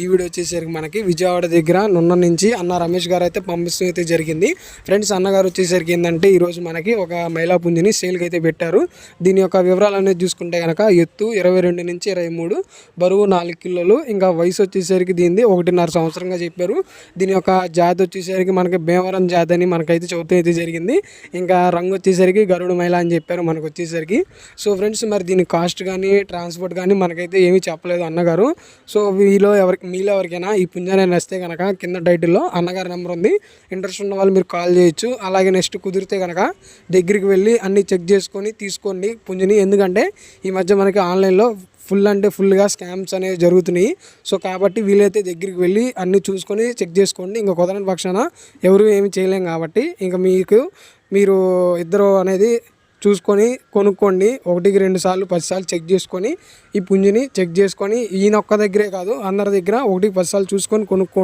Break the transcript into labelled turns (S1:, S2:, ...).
S1: ఈ వీడియో వచ్చేసరికి మనకి విజయవాడ దగ్గర నున్న నుంచి అన్న రమేష్ గారు అయితే పంపిస్తూ అయితే జరిగింది. ఫ్రెండ్స్ అన్నగారు వచ్చేసరికి ఏంటంటే ఈరోజు మనకి ఒక మైలాపుంజిని సేల్కి అయితే పెట్టారు. దీని యొక్క వివరాలు అనేది చూసుకుంటే కనుక ఎత్తు ఇరవై రెండు నుంచి ఇరవై మూడు బరువు నాలుగు కిలోలు ఇంకా వయసు వచ్చేసరికి దీనిది ఒకటిన్నర సంవత్సరంగా చెప్పారు. దీని యొక్క జాతి వచ్చేసరికి మనకి భీమవరం జాతి అని మనకైతే చదువుతూ అయితే జరిగింది. ఇంకా రంగు వచ్చేసరికి గరుడు మైల అని చెప్పారు మనకు వచ్చేసరికి. సో ఫ్రెండ్స్ మరి దీని కాస్ట్ కానీ ట్రాన్స్పోర్ట్ కానీ మనకైతే ఏమీ చెప్పలేదు అన్నగారు సో వీళ్ళు ఎవరికి మీలో ఎవరికైనా ఈ పుంజాన్ని నచ్చితే కనుక కింద టైటిల్లో అన్నగారి నెంబర్ ఉంది. ఇంట్రెస్ట్ ఉన్న వాళ్ళు మీరు కాల్ చేయొచ్చు. అలాగే నెక్స్ట్ కుదిరితే కనుక దగ్గరికి వెళ్ళి అన్నీ చెక్ చేసుకొని తీసుకోండి పుంజుని. ఎందుకంటే ఈ మధ్య మనకి ఆన్లైన్లో ఫుల్ అంటే ఫుల్గా స్కామ్స్ అనేవి జరుగుతున్నాయి. సో కాబట్టి వీలైతే దగ్గరికి వెళ్ళి అన్నీ చూసుకొని చెక్ చేసుకోండి. ఇంకా కుదరని పక్షాన ఎవరు ఏమి చేయలేం కాబట్టి ఇంకా మీకు మీరు ఇద్దరు అనేది చూసుకొని కొనుక్కోండి. ఒకటికి రెండు సార్లు పది సార్లు చెక్ చేసుకొని ఈ పుంజుని చెక్ చేసుకొని ఈయన ఒక్క దగ్గరే కాదు అందరి దగ్గర ఒకటికి పది సార్లు చూసుకొని కొనుక్కోండి.